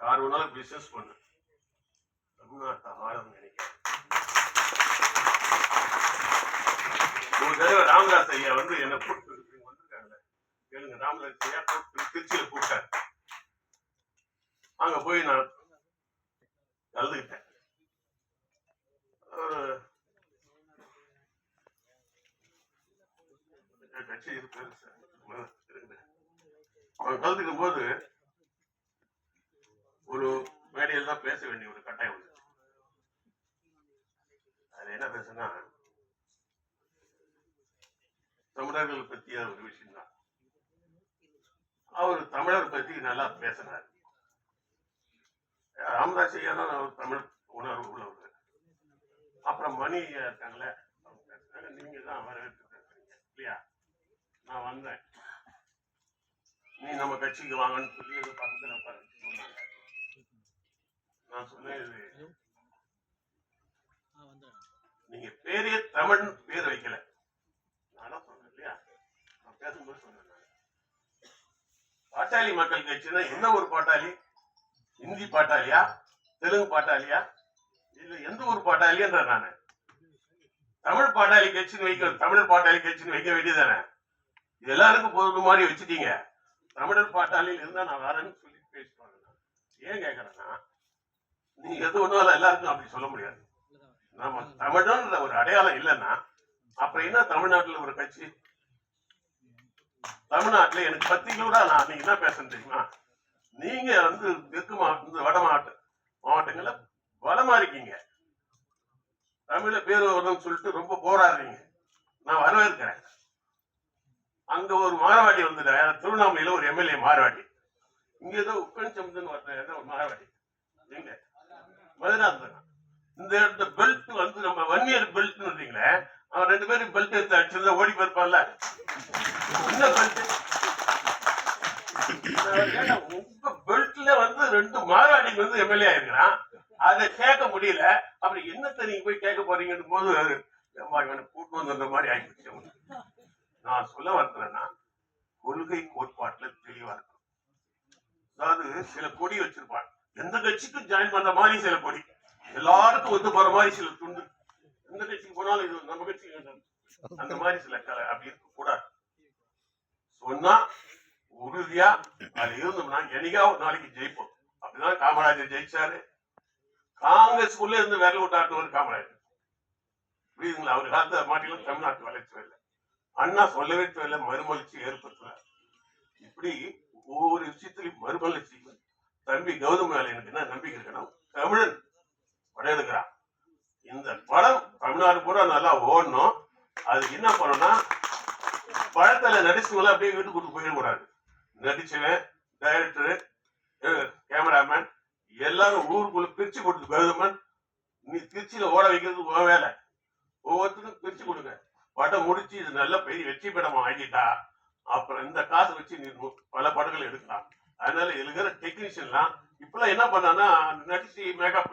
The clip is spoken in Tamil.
யார் வேணாலும் பிசினஸ் பண்ணு. தமிழ்நாட்டை ஆழம் நினைக்கிறேன். ஒரு தடவை ராமதாஸ் ஐயா வந்து என்ன கூப்பிட்டு இங்க வந்திருக்காங்க கேளுங்க ராமதாஸ் ஐயா கூப்பிட்டு திருச்சியில கூப்பிட்டாரு. அங்க போய் நான் கலந்துக்கிட்டேன் ஒரு கட்சி இருக்கு இருக்குது கலந்துக்கும் போது ஒரு மேடையில் தான் பேச வேண்டிய ஒரு கட்டாயம் வந்துச்சு அது என்ன பேசுனா தமிழர்கள் பத்திய ஒரு விஷயம் தான் அவர் தமிழர் பத்தி நல்லா பேசினார் ராமதாஸ் ஐயா தான் அவர் தமிழ் உணர்வு உள்ளவர். அப்புறம் மணி ஐயா இருக்காங்களே நீங்க தான் வரவேற்று இல்லையா? நான் வந்தேன். நீ நம்ம கட்சிக்கு வாங்கன்னு சொல்லி ஏதோ பக்கத்துல பாருங்க நான் சொன்னேன். நீங்க பேரே தமிழ் பேர் வைக்கல. நான் சொன்னேன் இல்லையா? நான் பேசும்போது சொன்னேன். பாட்டாளி மக்கள் கட்சினா என்ன ஒரு பாட்டாளி? ஹிந்தி பாட்டாளியா? தெலுங்கு பாட்டாளியா? இல்ல எந்த ஒரு பாட்டாளின்ற நானு. தமிழ் பாட்டாளி கட்சின்னு வைக்க தமிழ் பாட்டாளி கட்சின்னு வைக்க வேண்டியதானே இது எல்லாருக்கும் பொருள் மாதிரி வச்சுட்டீங்க. தமிழர் பாட்டாளியில் இருந்தா நான் வரேன்னு சொல்லி பேசுவாங்க நான். ஏன் கேக்குறேன்னா நீ எது ஒன்றாலும் எல்லாருக்கும் அப்படி சொல்ல முடியாது. நம்ம தமிழன்ற ஒரு அடையாளம் இல்லைன்னா அப்புறம் என்ன தமிழ்நாட்டுல ஒரு கட்சி? தமிழ்நாட்டுல எனக்கு பத்து கிலோடா நான் நீங்க என்ன பேசுறேன் தெரியுமா? நீங்க வந்து தெற்கு மாவட்டம் வட மாவட்ட மாவட்டங்கள்ல பலமா இருக்கீங்க. தமிழ பேர் வரணும்னு சொல்லிட்டு ரொம்ப போராடுறீங்க. நான் வரவேற்கிறேன். அங்க ஒரு மாரவாடி வந்து திருவண்ணாமலையில ஒரு எம்எல்ஏ மாரவாடி. இங்க ஏதோ உப்பன்சமுதன் ஒருத்தன் ஏதோ ஒரு மாரவாடி. மதுராந்தகன் இந்த இடத்த பெல்ட் வந்து நம்ம வன்னியர் இயர் பெல்ட் வந்தீங்களே அவன் ரெண்டு பேரும் பெல்ட் எடுத்து அடிச்சிருந்தா ஓடி போயிருப்பான்ல. என்ன பெல்ட் உங்க பெல்ட்ல வந்து ரெண்டு மாராடிக்கு வந்து எம்எல்ஏ ஆயிருக்கிறான். அதை கேட்க முடியல. அப்படி என்னத்தை நீங்க போய் கேட்க போறீங்கன்னு போது ஏம்மா இவனை கூட்டு வந்த மாதிரி ஆகிடுச்சு நான் சொல்ல வரதுலன்னா கொள்கை கோட்பாட்டுல தெளிவா இருக்கும் அதாவது சில கொடி வச்சிருப்பான் எந்த கட்சிக்கும் ஜாயின் பண்ற மாதிரி சில கொடி எல்லாருக்கும் ஒத்து போற மாதிரி சில துண்டு. எந்த கட்சிக்கு போனாலும் இது நம்ம கட்சி அந்த மாதிரி சில கலை அப்படி இருக்க கூடாது. சொன்னா உறுதியா அது இருந்தோம்னா என்னைக்கா ஒரு நாளைக்கு ஜெயிப்போம். அப்படிதான் காமராஜர் ஜெயிச்சாரு. காங்கிரஸ் உள்ள இருந்து வேலை விட்டாட்டுவர் காமராஜர். புரியுதுங்களா? அவர் காலத்து மாட்டிலும் தமிழ்நாட்டு வளர்ச்சி வரல. அண்ணா சொல்லவே தேவையில்ல மறுமலர்ச்சி ஏற்படுத்தினார் இப்படி ஒவ்வொரு விஷயத்திலையும் மறுமலர்ச்சி தம்பி கௌதம மேல எனக்கு என்ன நம்பிக்கை இருக்கணும் தமிழன் படம் எடுக்கிறான் இந்த படம் தமிழ்நாடு பூரா நல்லா ஓடணும். அதுக்கு என்ன பண்ணணும்னா படத்துல நடிச்சவங்கள அப்படியே வீட்டுக்கு கூட்டு போயிடக்கூடாது நடிச்சவன் டைரக்டர் கேமராமேன் எல்லாரும் ஊருக்குள்ள பிரிச்சு கொடுத்து கௌதமன் நீ திருச்சியில ஓட வைக்கிறது உன் வேலை. ஒவ்வொருத்தருக்கும் பிரிச்சு கொடுங்க. படம் முடிச்சு இது நல்ல பெரிய வெற்றி படமா வாங்கிட்டா அப்புறம் இந்த காசு வச்சு நீ பல படங்கள் எடுக்கலாம். அதனால இருக்கிற டெக்னீஷியன்லாம் இப்பெல்லாம் என்ன பண்ணான்னா நடிச்சு மேக்கப்